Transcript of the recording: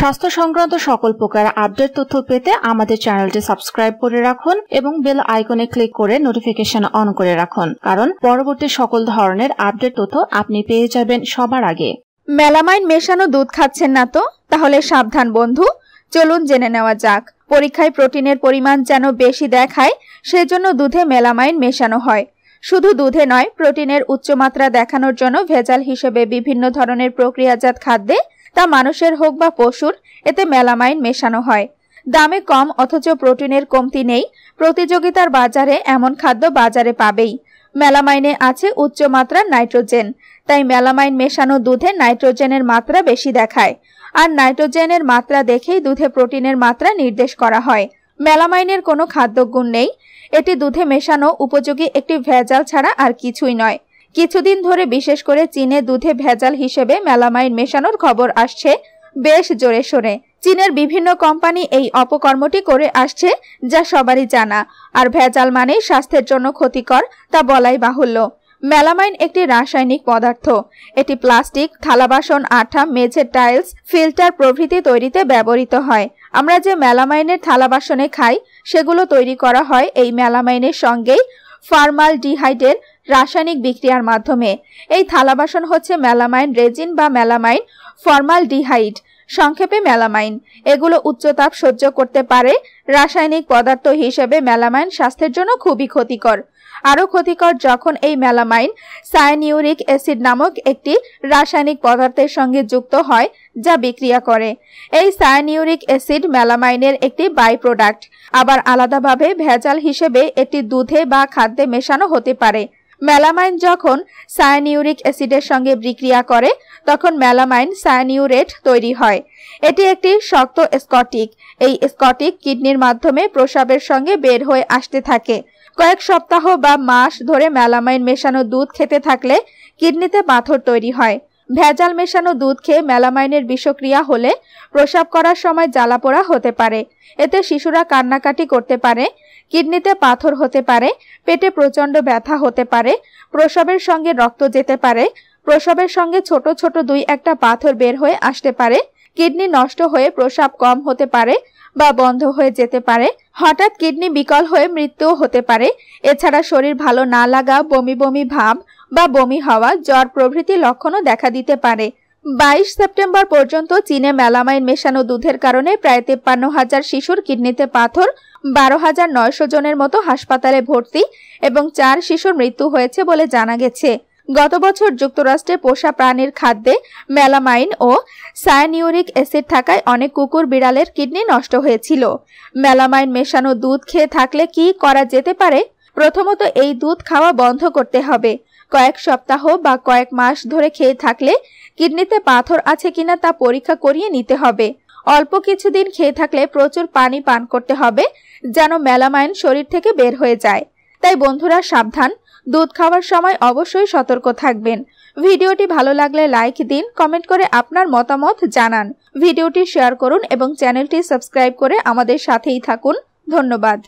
স্বাস্থ্য সংক্রান্ত সকল প্রকার আপডেট তথ্য পেতে আমাদের চ্যানেলটি সাবস্ক্রাইব করে রাখুন এবং বেল আইকনে ক্লিক করে নোটিফিকেশন অন করে রাখুন। কারণ পরবর্তী সকল ধরনের আপডেট তথ্য আপনি পেয়ে যাবেন সবার আগে। মেলামাইন মেশানো দুধ খাচ্ছেন না তো? তাহলে সাবধান বন্ধু। চলুন জেনে নেওয়া যাক। পরীক্ষায় প্রোটিনের পরিমাণ যেন বেশি দেখায়, সেজন্য দুধে মেলামাইন মেশানো হয়। শুধু দুধে নয়, প্রোটিনের উচ্চমাত্রা দেখানোর জন্য ভেজাল হিসেবে বিভিন্ন ধরনের প্রক্রিয়াজাত খাদ্যে তা মানুষের হোক বা পশুর, এতে মেলামাইন মেশানো হয়। দামে কম অথচ প্রোটিনের কমতি নেই, প্রতিযোগিতার বাজারে এমন খাদ্য বাজারে পাবেই। মেলামাইনে আছে উচ্চ মাত্রার নাইট্রোজেন, তাই মেলামাইন মেশানো দুধে নাইট্রোজেনের মাত্রা বেশি দেখায়। আর নাইট্রোজেনের মাত্রা দেখেই দুধে প্রোটিনের মাত্রা নির্দেশ করা হয়। মেলামাইনের কোনো খাদ্যগুণ নেই, এটি দুধে মেশানো উপযোগী একটি ভেজাল ছাড়া আর কিছুই নয়। কিছুদিন ধরে বিশেষ করে চীনে দুধে ভেজাল হিসেবে মেলামাইন মেশানোর খবর আসছে। বেশ জোরে সোরে। চীনের বিভিন্ন কোম্পানি এই অপকর্মটি করে আসছে, যা সবারই জানা। আর ভেজাল মানেই স্বাস্থ্যের জন্য ক্ষতিকর, তা বলাই বাহুল্য। মেলামাইন একটি রাসায়নিক পদার্থ। এটি প্লাস্টিক থালাবাসন আঠা মেঝের টাইলস, ফিল্টার প্রভৃতি তৈরিতে ব্যবহৃত হয়। আমরা যে মেলামাইনের থালাবাসনে খাই, সেগুলো তৈরি করা হয় এই মেলামাইনের সঙ্গেই ফার্মাল ডিহাইডের রাসায়নিক বিক্রিয়ার মাধ্যমে। এই থালাবাসন হচ্ছে মেলামাইন রেজিন বা মেলামাইন ফর্মাল ডিহাইড সংক্ষেপে মেলামাইন। এগুলো উচ্চতাপ সহ্য করতে পারে, রাসায়নিক পদার্থ হিসেবে মেলামাইন স্বাস্থ্যের জন্য খুবই ক্ষতিকর। আরও ক্ষতিকর যখন এই মেলামাইন সায়ানিউরিক অ্যাসিড নামক একটি রাসায়নিক পদার্থের সঙ্গে যুক্ত হয়, যা বিক্রিয়া করে। এই সায়ানিউরিক অ্যাসিড মেলামাইনের একটি বাই প্রোডাক্ট আবার আলাদাভাবে ভেজাল হিসেবে এটি দুধে বা খাদ্যে মেশানো হতে পারে। মেলামাইন যখন সায়ানিউরিক অ্যাসিডের সঙ্গে বিক্রিয়া করে, তখন মেলামাইন সায়ানিউরেট তৈরি হয়। এটি একটি শক্ত স্কটিক। এই স্কটিক কিডনির মাধ্যমে প্রসাবের সঙ্গে বের হয়ে আসতে থাকে। কয়েক সপ্তাহ বা মাস ধরে মেলামাইন মেশানো দুধ খেতে থাকলে কিডনিতে পাথর তৈরি হয়। ভেজাল মেশানো দুধ খেয়ে মেলামাইনের বিষক্রিয়া হলে প্রসাব করার সময় জ্বালাপোড়া হতে পারে। এতে শিশুরা কান্নাকাটি করতে পারে কিডনিতে পাথর হতে পারে, পেটে প্রচণ্ড ব্যথা হতে পারে, প্রসবের সঙ্গে রক্ত যেতে পারে, প্রসবের সঙ্গে ছোট ছোট দুই একটা পাথর বের হয়ে আসতে পারে, কিডনি নষ্ট হয়ে প্রসাব কম হতে পারে বা বন্ধ হয়ে যেতে পারে, হঠাৎ কিডনি বিকল হয়ে মৃত্যুও হতে পারে। এছাড়া শরীর ভালো না লাগা, বমি বমি ভাব বা বমি হওয়া জ্বর প্রভৃতি লক্ষণও দেখা দিতে পারে। বাইশ সেপ্টেম্বর পর্যন্ত চীনে মেলামাইন মেশানো দুধের কারণে প্রায় তেপ্পান্ন হাজার শিশুর কিডনিতে পাথর, বারো হাজার নয়শো জনের মতো হাসপাতালে ভর্তি এবং চার শিশুর মৃত্যু হয়েছে বলে জানা গেছে। গত বছর যুক্তরাষ্ট্রে পোষা প্রাণীর খাদ্যে মেলামাইন ও সায়ানিউরিক অ্যাসিড থাকায় অনেক কুকুর বিড়ালের কিডনি নষ্ট হয়েছিল। মেলামাইন মেশানো দুধ খেয়ে থাকলে কি করা যেতে পারে? প্রথমত এই দুধ খাওয়া বন্ধ করতে হবে। কয়েক সপ্তাহ বা কয়েক মাস ধরে খেয়ে থাকলে কিডনিতে পাথর আছে কিনা তা পরীক্ষা করিয়ে নিতে হবে। অল্প কিছুদিন খেয়ে থাকলে প্রচুর পানি পান করতে হবে, যেন মেলামাইন শরীর থেকে বের হয়ে যায়। তাই বন্ধুরা, সাবধান। দুধ খাওয়ার সময় অবশ্যই সতর্ক থাকবেন। ভিডিওটি ভালো লাগলে লাইক দিন, কমেন্ট করে আপনার মতামত জানান। ভিডিওটি শেয়ার করুন এবং চ্যানেলটি সাবস্ক্রাইব করে আমাদের সাথেই থাকুন। ধন্যবাদ।